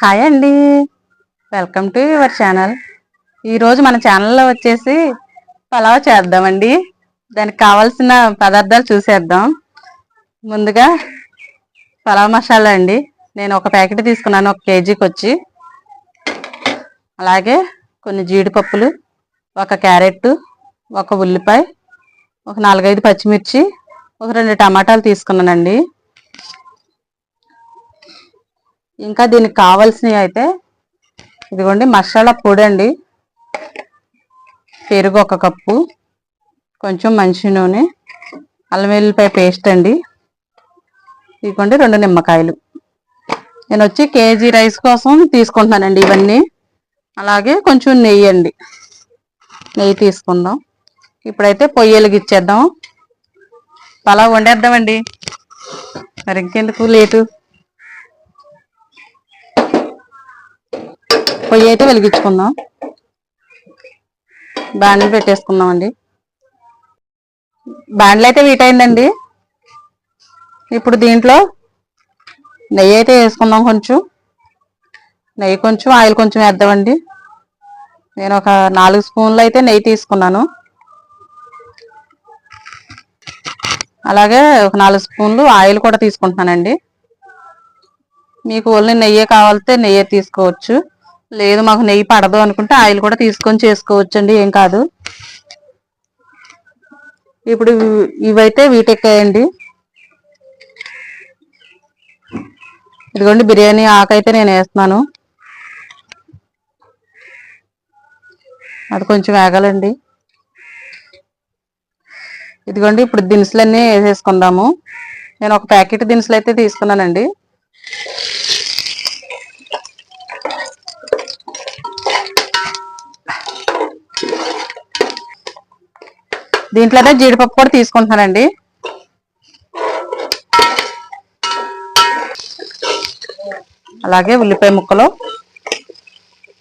Hi అండి. Welcome to your channel ఈరోజు మన ఛానల్లో వచ్చేసి పలావ్ చేద్దామండి. దానికి కావాల్సిన పదార్థాలు చూసేద్దాం. ముందుగా పలావ్ మసాలా అండి. నేను ఒక ప్యాకెట్ తీసుకున్నాను ఒక కేజీకి వచ్చి అలాగే కొన్ని జీడిపప్పులు ఒక క్యారెట్ ఒక ఉల్లిపాయ ఒక నాలుగైదు పచ్చిమిర్చి ఒక రెండు టమాటాలు తీసుకున్నానండి. ఇంకా దీనికి కావాల్సినవి అయితే ఇదిగోండి మసాలా పొడి అండి. పెరుగు ఒక కప్పు కొంచెం మంచి నూనె అల్లం వెల్లిపాయ పేస్ట్ అండి. ఇదిగోండి రెండు నిమ్మకాయలు. నేను వచ్చి కేజీ రైస్ కోసం తీసుకుంటున్నానండి ఇవన్నీ. అలాగే కొంచెం నెయ్యి అండి. నెయ్యి తీసుకుందాం. ఇప్పుడైతే పొయ్యలకి ఇచ్చేద్దాం. పలావ్ వండేద్దామండి. మరి ఇంకెందుకు లేటు? పొయ్యి అయితే వెలిగించుకుందాం. బాండ్లు పెట్టేసుకుందాం అండి బాండ్లు అయితే వీట్ అయిందండి ఇప్పుడు దీంట్లో నెయ్యి అయితే వేసుకుందాం కొంచెం. నెయ్యి కొంచెం ఆయిల్ కొంచెం వేద్దామండి. నేను ఒక నాలుగు స్పూన్లు అయితే నెయ్యి తీసుకున్నాను. అలాగే ఒక నాలుగు స్పూన్లు ఆయిల్ కూడా తీసుకుంటున్నానండి. మీకు ఓన్లీ నెయ్యే కావాలితే నెయ్యే తీసుకోవచ్చు. లేదు మాకు నెయ్యి పడదు అనుకుంటే ఆయిల్ కూడా తీసుకొని చేసుకోవచ్చు అండి ఏం కాదు. ఇప్పుడు ఇవైతే వీటెక్కాయండి. ఇదిగోండి బిర్యానీ ఆకైతే నేను వేస్తున్నాను. అది కొంచెం వేగాలండి. ఇదిగోండి ఇప్పుడు దినుసులన్నీ వేసేసుకుందాము. నేను ఒక ప్యాకెట్ దినుసులు అయితే తీసుకున్నానండి. దీంట్లోనే జీడిపప్పు కూడా తీసుకుంటున్నానండి. అలాగే ఉల్లిపాయ ముక్కలు.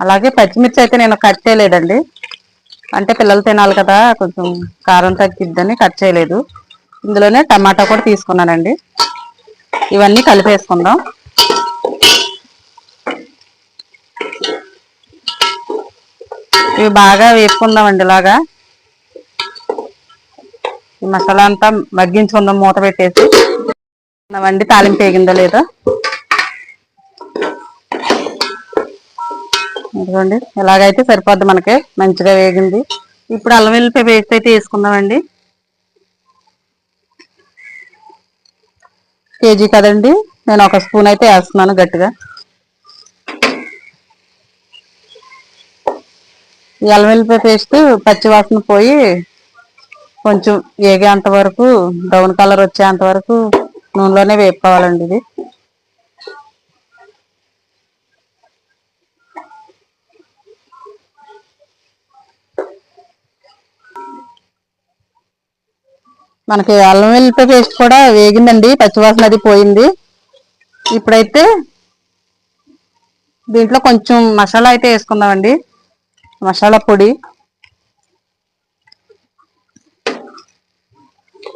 అలాగే పచ్చిమిర్చి అయితే నేను కట్ చేయలేదండి. అంటే పిల్లలు తినాలి కదా కొంచెం కారం తగ్గిద్దని కట్ చేయలేదు. ఇందులోనే టమాటా కూడా తీసుకున్నానండి. ఇవన్నీ కలిపేసుకుందాం. ఇవి బాగా వేసుకుందామండి ఇలాగా. ఈ మసాలా అంతా మగ్గించుకుందాం మూత పెట్టేసి. వండి తాలింపు వేగిందో లేదో? ఇదిగోండి ఇలాగైతే సరిపోద్ది మనకి మంచిగా వేగింది. ఇప్పుడు అల్లం వెల్లిపాయ పేస్ట్ అయితే వేసుకుందామండి. కేజీ కదండి నేను ఒక స్పూన్ అయితే వేస్తున్నాను గట్టిగా. ఈ అల్లం వెల్లిపాయ పేస్ట్ పచ్చివాసన పోయి కొంచెం వేగేంత వరకు బ్రౌన్ కలర్ వచ్చేంత వరకు నూనెలోనే వేపుకోవాలండి ఇది. మనకి అల్లం వెల్లిపాయ పేస్ట్ కూడా వేగిందండి పచ్చివాసన అది పోయింది. ఇప్పుడైతే దీంట్లో కొంచెం మసాలా అయితే వేసుకుందామండి. మసాలా పొడి.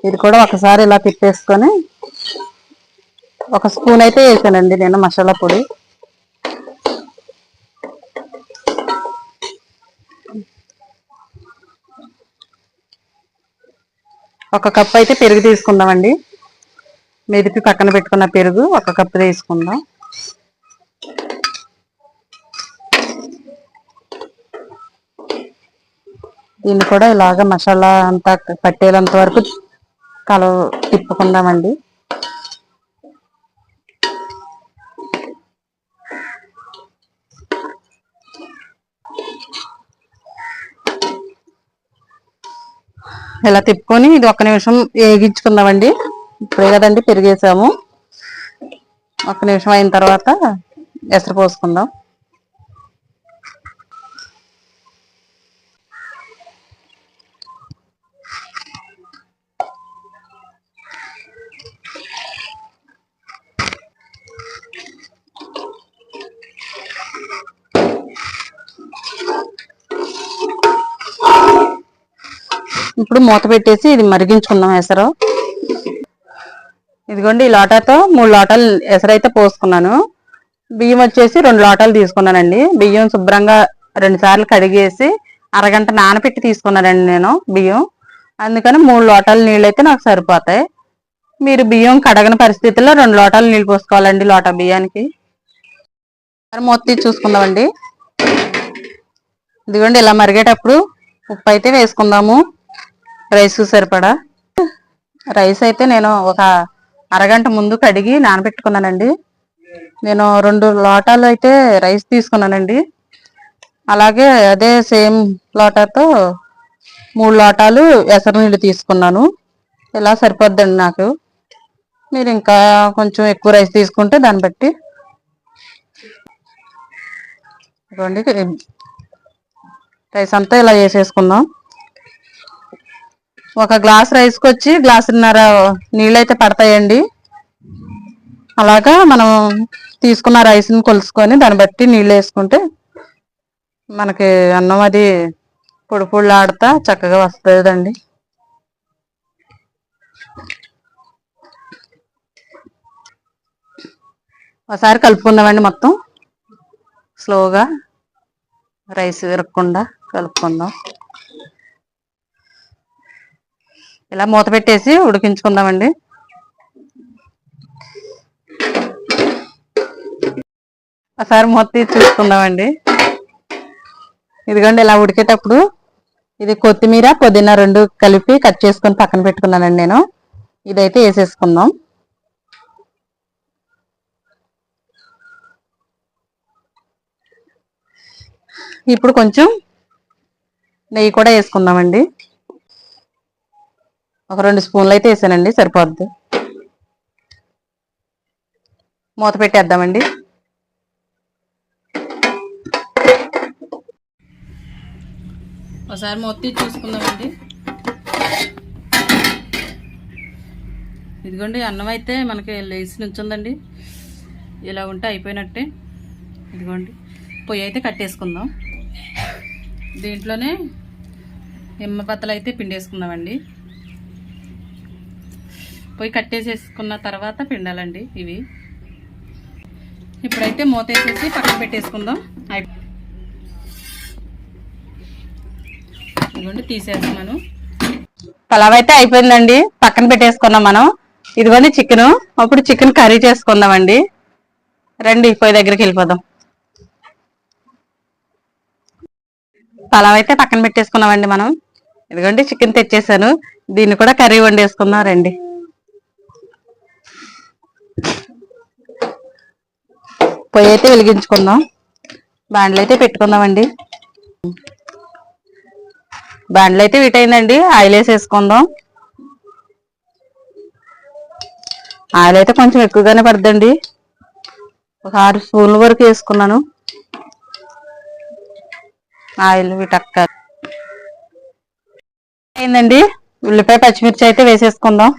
ఇది కూడా ఒకసారి ఇలా తిప్పేసుకొని ఒక స్పూన్ అయితే వేసానండి నేను మసాలా పొడి. ఒక కప్ అయితే పెరుగు తీసుకుందామండి. మెదిపి పక్కన పెట్టుకున్న పెరుగు ఒక కప్పు తీసుకుందాం. దీన్ని కూడా ఇలాగ మసాలా అంతా పట్టేలంత వరకు కలవ తిప్పుకుందామండి. ఇలా తిప్పుకొని ఇది ఒక్క నిమిషం వేగించుకుందామండి. ఇప్పుడే కదండి పెరిగేసాము. ఒక్క నిమిషం అయిన తర్వాత ఎసరు పోసుకుందాం. ఇప్పుడు మూత పెట్టేసి ఇది మరిగించుకుందాం ఎసరు. ఇదిగోండి ఈ లోటాతో మూడు లోటాలు ఎసరైతే పోసుకున్నాను. బియ్యం వచ్చేసి రెండు లోటాలు తీసుకున్నానండి. బియ్యం శుభ్రంగా రెండు సార్లు కడిగేసి అరగంట నానబెట్టి తీసుకున్నానండి నేను బియ్యం. అందుకని మూడు లోటాల నీళ్ళు అయితే నాకు సరిపోతాయి. మీరు బియ్యం కడగని పరిస్థితుల్లో రెండు లోటాలు నీళ్ళు పోసుకోవాలండి లోటా బియ్యానికి. మొత్తం చూసుకుందామండి. ఇదిగోండి ఇలా మరిగేటప్పుడు ఉప్పు అయితే వేసుకుందాము. రైస్ సరిపడా? రైస్ అయితే నేను ఒక అరగంట ముందు కడిగి నానబెట్టుకున్నానండి. నేను రెండు లోటాలు అయితే రైస్ తీసుకున్నానండి. అలాగే అదే సేమ్ లోటాతో మూడు లోటాలు ఎసరు నీళ్ళు తీసుకున్నాను. ఇలా సరిపోద్దండి నాకు. మీరు ఇంకా కొంచెం ఎక్కువ రైస్ తీసుకుంటే దాన్ని బట్టి. రైస్ అంతా ఇలా వేసేసుకుందాం. ఒక గ్లాస్ రైస్కి వచ్చి గ్లాసున్నర నీళ్ళు అయితే పడతాయండి. అలాగా మనం తీసుకున్న రైస్ని కొలుసుకొని దాన్ని బట్టి నీళ్ళు వేసుకుంటే మనకి అన్నం అది పొడి పొడిలాడుతా చక్కగా వస్తుందండి ఒకసారి కలుపుకుందామండి మొత్తం. స్లోగా రైస్ విరగకుండా కలుపుకుందాం. ఇలా మూత పెట్టేసి ఉడికించుకుందామండి. ఒకసారి మూత తీసి చూసుకుందామండి. ఇదిగోండి ఇలా ఉడికేటప్పుడు ఇది కొత్తిమీర పుదీనా రెండు కలిపి కట్ చేసుకొని పక్కన పెట్టుకున్నానండి నేను. ఇదైతే వేసేసుకుందాం. ఇప్పుడు కొంచెం నెయ్యి కూడా వేసుకుందామండి. ఒక రెండు స్పూన్లు అయితే వేసానండి సరిపోద్ది. మూత పెట్టేద్దామండి. ఒకసారి మొత్తం చూసుకుందామండి. ఇదిగోండి అన్నం అయితే మనకి లేచి నుంచుందండి. ఇలా ఉంటే అయిపోయినట్టే. ఇదిగోండి పొయ్యి అయితే కట్టేసుకుందాం. దీంట్లోనే నిమ్మ పత్తలు అయితే పిండేసుకుందామండి. పొయ్యి కట్టేసేసుకున్న తర్వాత పిండాలండి ఇవి. ఇప్పుడైతే మూత వేసేసి పక్కన పెట్టేసుకుందాం. ఇదిగోండి తీసేస్తున్నాను. పలావ్ అయితే అయిపోయిందండి. పక్కన పెట్టేసుకున్నాం మనం. ఇదిగోండి చికెన్. అప్పుడు చికెన్ కర్రీ చేసుకుందామండి. రండి పొయ్యి దగ్గరికి వెళ్ళిపోదాం. పలావ్ అయితే పక్కన పెట్టేసుకున్నామండి మనం. ఇదిగోండి చికెన్ తెచ్చేసాను. దీన్ని కూడా కర్రీ వండేసుకుందాం రండి. పొయ్యి అయితే వెలిగించుకుందాం. బాండ్లు అయితే పెట్టుకుందామండి. బాండ్లు అయితే వీటైందండి. ఆయిల్ వేసేసుకుందాం ఆయిల్ అయితే కొంచెం ఎక్కువగానే పడుతుందండి ఒక ఆరు స్పూన్ల వరకు వేసుకున్నాను. ఆయిల్ వీటక్క అయిందండి. ఉల్లిపాయ పచ్చిమిర్చి అయితే వేసేసుకుందాం.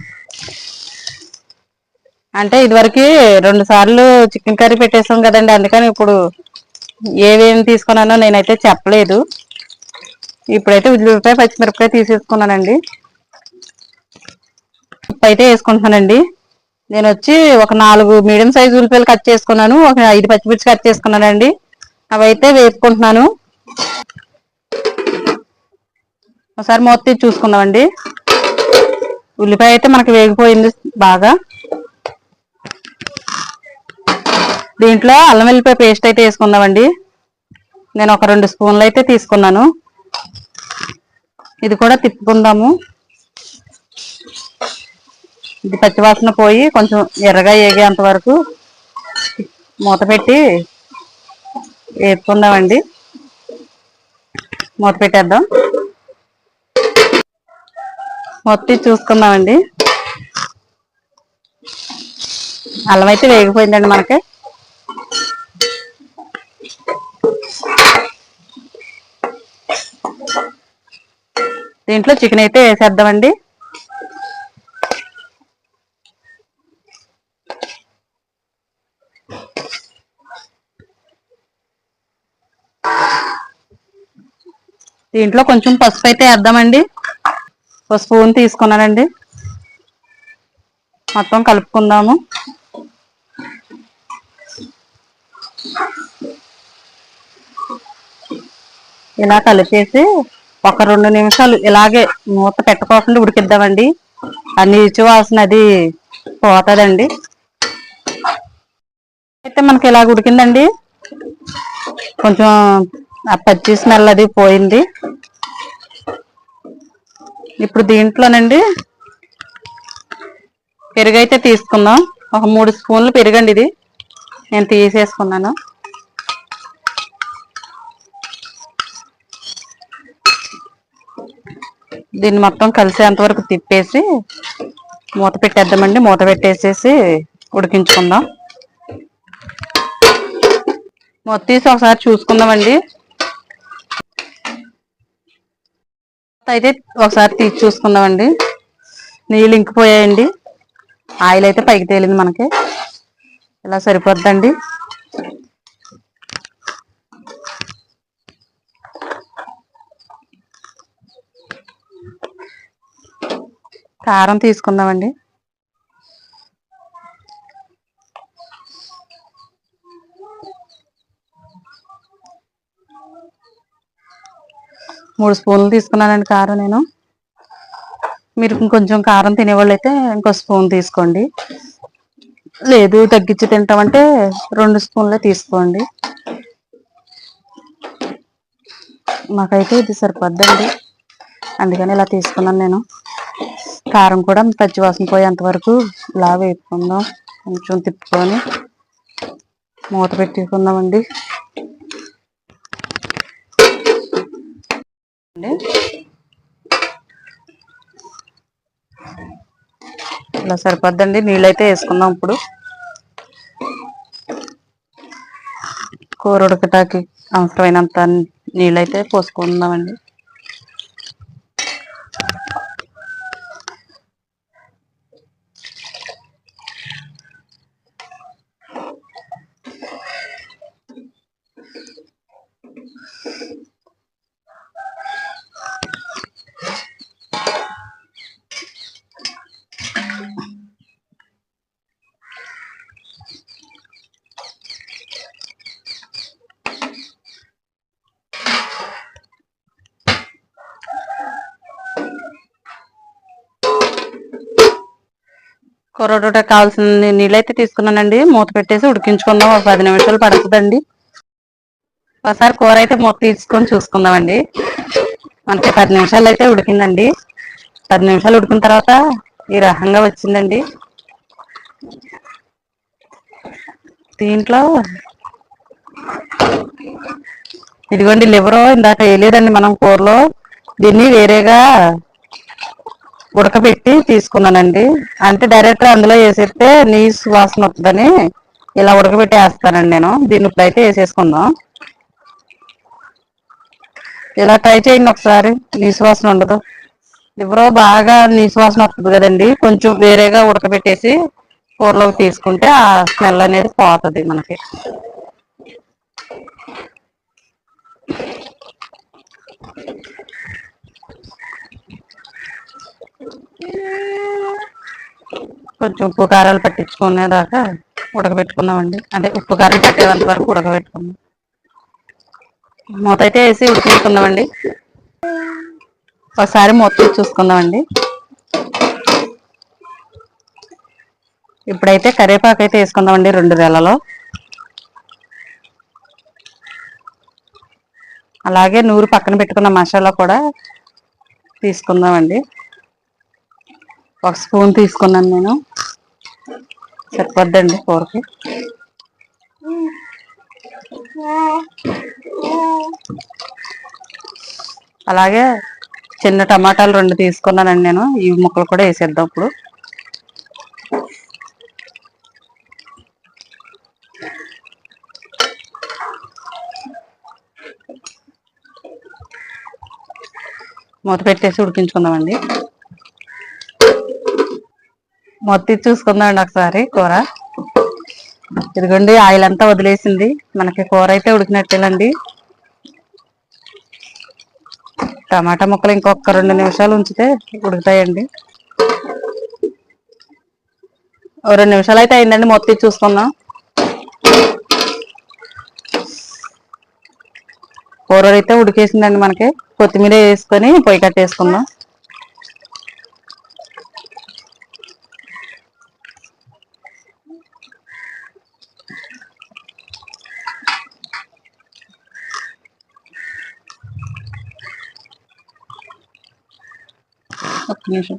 అంటే ఇదివరకు రెండు సార్లు చికెన్ కర్రీ పెట్టేసాం కదండి. అందుకని ఇప్పుడు ఏవేమి తీసుకున్నానో నేనైతే చెప్పలేదు. ఇప్పుడైతే ఉల్లిపాయ పచ్చిమిరపకాయ తీసేసుకున్నానండి. ఉప్పు అయితే వేసుకుంటున్నానండి. నేను వచ్చి ఒక నాలుగు మీడియం సైజు ఉల్లిపాయలు కట్ చేసుకున్నాను. ఒక ఐదు పచ్చిమిర్చి కట్ చేసుకున్నానండి. అవి అయితే వేసుకుంటున్నాను ఒకసారి మూత తీసి చూసుకుందామండి. ఉల్లిపాయ అయితే మనకి వేగిపోయింది బాగా. దీంట్లో అల్లం వెల్లిపాయ పేస్ట్ అయితే వేసుకుందామండి. నేను ఒక రెండు స్పూన్లు అయితే తీసుకున్నాను. ఇది కూడా తిప్పుకుందాము. ఇది పచ్చివాసన పోయి కొంచెం ఎర్రగా ఏగేంత వరకు మూత పెట్టి వేపుకుందామండి. మూత పెట్టేద్దాం. మొత్తం చూసుకుందామండి. అల్లం అయితే వేగిపోయిందండి మనకి. దీంట్లో చికెన్ అయితే వేసేద్దామండి. దీంట్లో కొంచెం పసుపు అయితే వేద్దామండి. ఒక స్పూన్ తీసుకున్నానండి. మొత్తం కలుపుకుందాము. ఇలా కలిపేసి ఒక రెండు నిమిషాలు ఇలాగే మూత పెట్టుకోకుండా ఉడికిద్దామండి. ఆ నీచు వాసన అది పోతుందండి. అయితే మనకి ఇలాగ ఉడికిందండి. కొంచెం ఆ పచ్చి స్మెల్ అది పోయింది. ఇప్పుడు దీంట్లోనండి పెరుగు అయితే తీసుకుందాం. ఒక మూడు స్పూన్లు పెరుగండి ఇది. నేను తీసేసుకున్నాను. దీన్ని మొత్తం కలిసేంత వరకు తిప్పేసి మూత పెట్టేద్దామండి. మూత పెట్టేసేసి ఉడికించుకుందాం. మూత తీసి ఒకసారి చూసుకుందామండి. అయితే ఒకసారి తీసి చూసుకుందామండి. నీళ్ళు ఇంకిపోయాయండి. ఆయిల్ అయితే పైకి తేలింది మనకి. ఇలా సరిపోద్దండి. కారం తీసుకుందామండి. మూడు స్పూన్లు తీసుకున్నానండి కారం నేను. మీరు ఇంకొంచెం కారం తినేవాళ్ళు అయితే ఇంకో స్పూన్ తీసుకోండి. లేదు తగ్గించి తింటామంటే రెండు స్పూన్లే తీసుకోండి. మాకైతే ఇది సరిపోద్దండి. అందుకని ఇలా తీసుకున్నాను నేను. కారం కూడా పచ్చి వాసన పోయేంత వరకు ఇలా వేపుకుందాం. కొంచెం తిప్పుకొని మూత పెట్టేసుకుందామండి. ఇలా సరిపోద్దండి. నీళ్ళైతే వేసుకుందాం ఇప్పుడు. కూర ఉడకటాకి అవసరమైనంత నీళ్ళైతే పోసుకుందామండి. కొరడోటా కావాల్సిన నీళ్ళైతే తీసుకున్నానండి. మూత పెట్టేసి ఉడికించుకుందాం. ఒక పది నిమిషాలు పడుతుందండి. ఒకసారి కూర అయితే మూత తీసుకొని చూసుకుందామండి. మనకి పది నిమిషాలు అయితే ఉడికిందండి. పది నిమిషాలు ఉడికిన తర్వాత ఈ రకంగా వచ్చిందండి. దీంట్లో ఇదిగోండి లివరు ఇందాక వేయలేదండి మనం కూరలో. దీన్ని వేరేగా ఉడకబెట్టి తీసుకున్నానండి. అంటే డైరెక్ట్ అందులో వేసేస్తే నీసు వాసన వస్తుందని ఇలా ఉడకబెట్టి వేస్తానండి నేను. దీన్ని ఇప్పుడైతే వేసేసుకుందాం. ఇలా ట్రై చేయండి ఒకసారి. నీసు వాసన ఉండదు. ఎవరో బాగా నీసు వాసన వస్తుంది కదండి. కొంచెం వేరేగా ఉడకబెట్టేసి కూరలోకి తీసుకుంటే ఆ స్మెల్ అనేది పోతుంది మనకి. కొంచెం ఉప్పు కారాలు పట్టించుకునేదాకా ఉడకబెట్టుకుందామండి. అంటే ఉప్పు కారాలు పట్టేంత వరకు ఉడకబెట్టుకుందాం. మూత అయితే వేసి ఉడికించుకుందామండి. ఒకసారి మూత చూసుకుందామండి. ఇప్పుడైతే కరివేపాకు అయితే వేసుకుందామండి రెండు వేలలో. అలాగే నూరు పక్కన పెట్టుకున్న మసాలా కూడా తీసుకుందామండి. ఒక స్పూన్ తీసుకున్నాను నేను. సరిపోద్దండి కూరకి. అలాగే చిన్న టమాటాలు రెండు తీసుకున్నానండి నేను. ఈ ముక్కలు కూడా వేసేద్దాం ఇప్పుడు. మూత పెట్టేసి ఉడికించుకుందామండి. మొత్తం చూసుకుందామండి ఒకసారి కూర. ఇదిగోండి ఆయిల్ అంతా వదిలేసింది. మనకి కూర అయితే ఉడికినట్టేలండి. టమాటా ముక్కలు ఇంకొక రెండు నిమిషాలు ఉంచితే ఉడుకుతాయండి. రెండు నిమిషాలు అయితే అయిందండి మొత్తం చూసుకుందాం. కూర అయితే ఉడికేసిందండి మనకి. కొత్తిమీర వేసుకొని పొయ్యి కట్టేసుకుందాం. ఒక్క నిమిషం.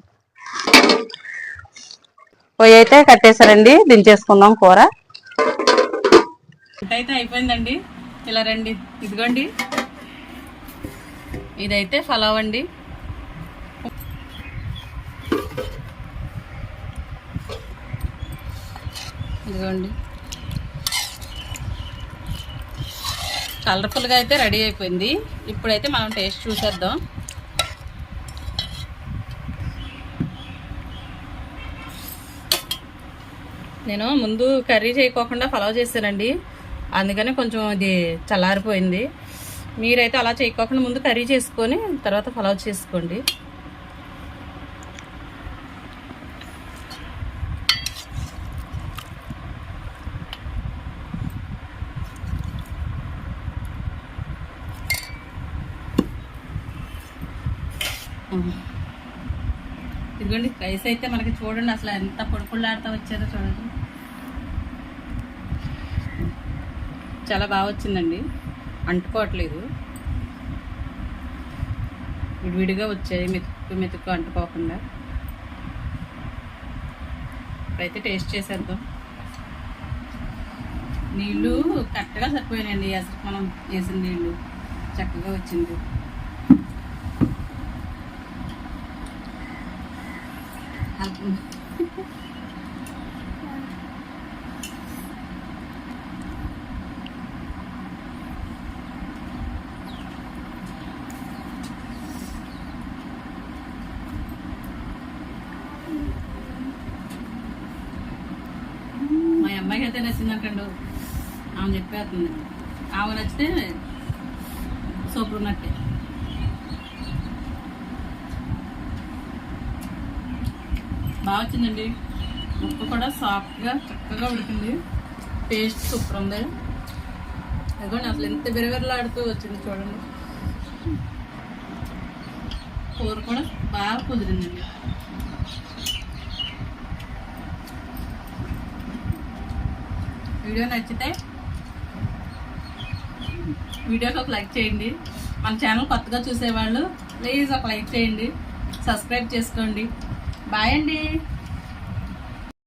పొయ్యి అయితే కట్టేశారండి. దించేసుకుందాం కూర. అయితే అయిపోయిందండి. ఇలా రండి. ఇదిగోండి. ఇదైతే ఫలావ్ అండి. ఇదిగోండి. కలర్ఫుల్గా అయితే రెడీ అయిపోయింది. ఇప్పుడైతే మనం టేస్ట్ చూసేద్దాం. నేను ముందు కర్రీ చేయకోకుండా పలావ్ చేశానండి. అందుకని కొంచెం అది చల్లారిపోయింది. మీరైతే అలా చేయకోకుండా ముందు కర్రీ చేసుకొని తర్వాత పలావ్ చేసుకోండి. ఇదిగోండి రైస్ అయితే మనకి చూడండి అసలు ఎంత పొడిపుళ్ళాడుతూ వచ్చారో చూడండి. చాలా బాగా వచ్చిందండి. అంటుకోవట్లేదు. విడివిడిగా వచ్చాయి మెతుకు మెతుకు అంటుకోకుండా. ఇప్పుడైతే టేస్ట్ చేసేద్దాం. నీళ్ళు కరెక్ట్గా సరిపోయినాయండి. అసలు మనం వేసిన నీళ్ళు చక్కగా వచ్చింది. అల్పం. అమ్మాయికి ఆమె చెప్పేస్తుంది. ఆమె నచ్చితే సూపర్ ఉన్నట్టే. బాగా వచ్చిందండి. ముక్క కూడా సాఫ్ట్గా చక్కగా ఉడికింది. టేస్ట్ సూపర్ ఉంది. అదిగోండి అసలు ఎంత బిరబిరలాడుతూ వచ్చింది చూడండి. కూర కూడా బాగా కుదిరిందండి. వీడియో నచ్చితే వీడియోకి ఒక లైక్ చేయండి. మన ఛానల్ కొత్తగా చూసేవాళ్ళు ప్లీజ్ ఒక లైక్ చేయండి. సబ్స్క్రైబ్ చేసుకోండి. బాయ్ అండి.